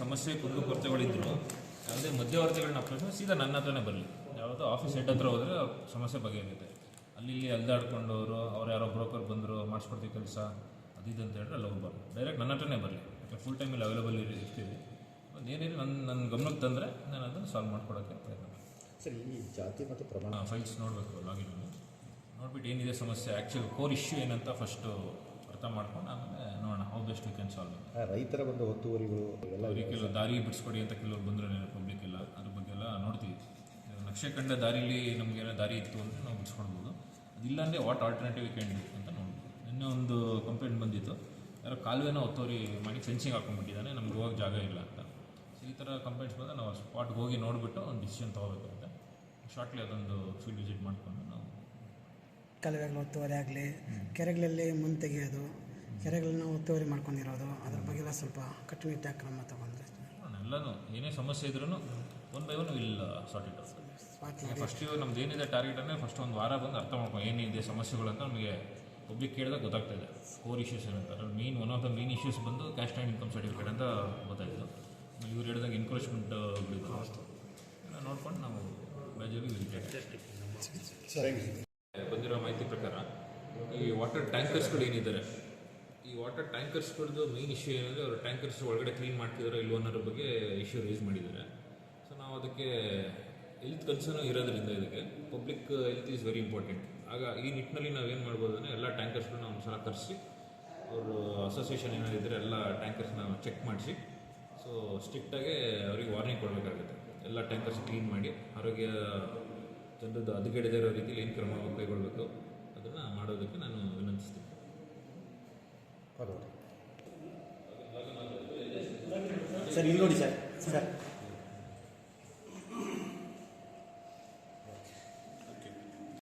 ಸಮಸ್ಯೆ ಕುಂದುಕೊರತೆಗಳಿದ್ರು ಯಾವುದೇ ಮಧ್ಯವರ್ತಿಗಳನ್ನ ಅಪ್ರೋಚ್ ಸೀದಾ ನನ್ನ ಹತ್ರನೇ ಬರಲಿ. ಯಾವುದೋ ಆಫೀಸ್ ಹೆಡ್ ಹತ್ರ ಹೋದರೆ ಸಮಸ್ಯೆ ಬಗೆಹರಿಯುತ್ತೆ ಅಲ್ಲಿ ಇಲ್ಲಿ ಅಲ್ದಾಡ್ಕೊಂಡವರು ಅವ್ರು ಯಾರೋ ಬ್ರೋಕರ್ ಬಂದರು ಮಾಡಿಸ್ಕೊಡ್ತೀವಿ ಕೆಲಸ ಅದಿದು ಅಂತ ಹೇಳಿದ್ರೆ ಅಲ್ಲಿ ಹೋಗ್ಬಾರ್ದು ಡೈರೆಕ್ಟ್ ನನ್ನ ಹತ್ರನೇ ಬರಲಿ. ಯಾಕೆ ಫುಲ್ ಟೈಮಲ್ಲಿ ಅವೈಲೇಬಲ್ ಇರ್ತೀವಿ. ಒಂದು ಏನೇನು ನನ್ನ ನನ್ನ ಗಮನಕ್ಕೆ ತಂದರೆ ನಾನು ಅದನ್ನು ಸಾಲ್ವ್ ಮಾಡ್ಕೊಡೋಕ್ಕೆ ಪ್ರಯತ್ನ ಸರ್ ಈ ಜಾತಿ ಮತ್ತು ಪ್ರಮಾಣ ಫೈಲ್ಸ್ ನೋಡಬೇಕು ಲಾಗಿನ್ ನೋಡ್ಬಿಟ್ಟು ಏನಿದೆ ಸಮಸ್ಯೆ ಆ್ಯಕ್ಚುಲಿ ಕೋರ್ ಇಶ್ಯೂ ಏನಂತ ಫಸ್ಟು ಅರ್ಥ ಮಾಡ್ಕೊಂಡು ಆಮೇಲೆ ನೋಡೋಣ how best we can solve ರೈತರ ಬಂದು ಒತ್ತುವರಿಗಳು ಎಲ್ಲ ಕೆಲವು ದಾರಿ ಬಿಡಿಸ್ಕೊಡಿ ಅಂತ ಕೆಲವರು ಬಂದರೆ ಪಬ್ಲಿಕ್ ಎಲ್ಲ ಅದ್ರ ಬಗ್ಗೆ ಎಲ್ಲ ನೋಡ್ತೀವಿ. ನಕ್ಷೆ ಕಂಡ ದಾರಿಲಿ ನಮಗೇನೋ ದಾರಿ ಇತ್ತು ಅಂದರೆ ನಾವು ಬಿಡಿಸ್ಕೊಡ್ಬೋದು ಅದಿಲ್ಲ ಅಂದರೆ ವಾಟ್ ಆಲ್ಟರ್ನೇಟಿವ್ ಕ್ಯಾನ್ ಡು ಅಂತ ನೋಡ್ಬೋದು. ನಿನ್ನೆ ಒಂದು ಕಂಪ್ಲೇಂಟ್ ಬಂದಿತ್ತು. ಯಾರೋ ಕಾಲುವೆನ ಒತ್ತುವರಿ ಮಾಡಿ ಫೆನ್ಸಿಂಗ್ ಹಾಕೊಂಡ್ಬಿಟ್ಟಿದ್ದಾನೆ ನಮ್ಗೆ ಹೋಗಕ್ಕೆ ಜಾಗ ಇಲ್ಲ ಅಂತ. ಈ ಥರ ಕಂಪ್ಲೇಂಟ್ಸ್ ಬಂದರೆ ನಾವು ಸ್ಪಾಟ್ಗೆ ಹೋಗಿ ನೋಡಿಬಿಟ್ಟು ಒಂದು ಡಿಸಿಷನ್ ತೊಗೋಬೇಕಾಗುತ್ತೆ ಶಾರ್ಟ್ಲಿ ಅದೊಂದು ಫೀಲ್ಡ್ ವಿಸಿಟ್ ಮಾಡಿಕೊಂಡು ಕಾಲುವೆಗಳು ಒತ್ತುವರಿ ಆಗಲಿ ಕೆರೆಗಳಲ್ಲಿ ಮುಂದೆ ತೆಗೆಯೋದು ಕೆರೆಗಳನ್ನ ಒತ್ತುವರಿ ಮಾಡ್ಕೊಂಡಿರೋದು ಅದ್ರ ಬಗ್ಗೆ ಎಲ್ಲ ಸ್ವಲ್ಪ ಕಟ್ಟುನಿಟ್ಟಾಗಿ ಕ್ರಮ ತಗೊಂಡ್ರೆ. ಎಲ್ಲನೂ ಏನೇ ಸಮಸ್ಯೆ ಇದ್ರೂ one by one will sort it first ಇವಾಗ ನಮ್ದು ಏನಿದೆ ಟಾರ್ಗೆಟ್ ಅಂದರೆ ಫಸ್ಟ್ ಒಂದು ವಾರ ಬಂದು ಅರ್ಥ ಮಾಡ್ಕೊಂಡು ಏನಿದೆ ಸಮಸ್ಯೆಗಳು ಅಂತ ನಮಗೆ ಪಬ್ಲಿಕ್ ಕೇಳಿದಾಗ ಗೊತ್ತಾಗ್ತಾ ಇದೆ. ಕೋರ್ ಇಶ್ಯೂಸ್ ಏನಂತ. ಅದ್ರಲ್ಲಿ main one of the main issues ಬಂದು ಕ್ಯಾಶ್ ಆ್ಯಂಡ್ ಇನ್ಕಮ್ ಸರ್ಟಿಫಿಕೇಟ್ ಅಂತ ಗೊತ್ತಾಯಿತು. ಇವ್ರು ಹೇಳಿದಾಗ ಎನ್ಕ್ರೋಚ್ಮೆಂಟ್ ಎಲ್ಲ ನೋಡ್ಕೊಂಡು ನಾವು ಗ್ರಾಜುವಲಿ ಬಂದಿರೋ ಮಾಹಿತಿ ಪ್ರಕಾರ ಈ ವಾಟರ್ ಟ್ಯಾಂಕರ್ಸ್ಗಳು ಏನಿದ್ದಾರೆ ಈ ವಾಟರ್ ಟ್ಯಾಂಕರ್ಸ್ಗಳದ್ದು ಮೇನ್ ಇಶ್ಯೂ ಏನಂದರೆ ಅವರು ಟ್ಯಾಂಕರ್ಸ್ ಒಳಗಡೆ ಕ್ಲೀನ್ ಮಾಡ್ತಿದಾರೋ ಇಲ್ವೋ ಅನ್ನೋದ್ರ ಬಗ್ಗೆ ಇಶ್ಯೂ ರೈಸ್ ಮಾಡಿದ್ದಾರೆ. ಸೊ ನಾವು ಅದಕ್ಕೆ ಹೆಲ್ತ್ ಕನ್ಸರ್ನ್ ಇರೋದ್ರಿಂದ ಇದಕ್ಕೆ public health is very important ಆಗ ಈ ನಿಟ್ಟಿನಲ್ಲಿ ನಾವೇನು ಮಾಡ್ಬೋದು ಅಂದರೆ ಎಲ್ಲ ಟ್ಯಾಂಕರ್ಸ್ಗಳನ್ನ ಒಂದು ಸಲ ಕರೆಸಿ, ಅವರು ಅಸೋಸಿಯೇಷನ್ ಏನಾದಿದ್ದರೆ ಎಲ್ಲ ಟ್ಯಾಂಕರ್ಸ್ನ ಚೆಕ್ ಮಾಡಿಸಿ ಸೊ ಸ್ಟ್ರಿಕ್ಟಾಗಿ ಅವ್ರಿಗೆ ವಾರ್ನಿಂಗ್ ಕೊಡಬೇಕಾಗುತ್ತೆ. ಎಲ್ಲ ಟ್ಯಾಂಕರ್ಸ್ ಕ್ಲೀನ್ ಮಾಡಿ, ಆರೋಗ್ಯ ಜನರದ್ದು ಹದಗೆಡದೇ ಇರೋ ರೀತಿಯಲ್ಲಿ ಏನು ಕ್ರಮ ಕೈಗೊಳ್ಳಬೇಕು ಅದನ್ನು ಮಾಡೋದಕ್ಕೆ ನಾನು ವಿನಂತಿಸ್ತೀನಿ. ಸರ್, ಇಲ್ಲಿ ನೋಡಿ ಸರ್. ಸರ್.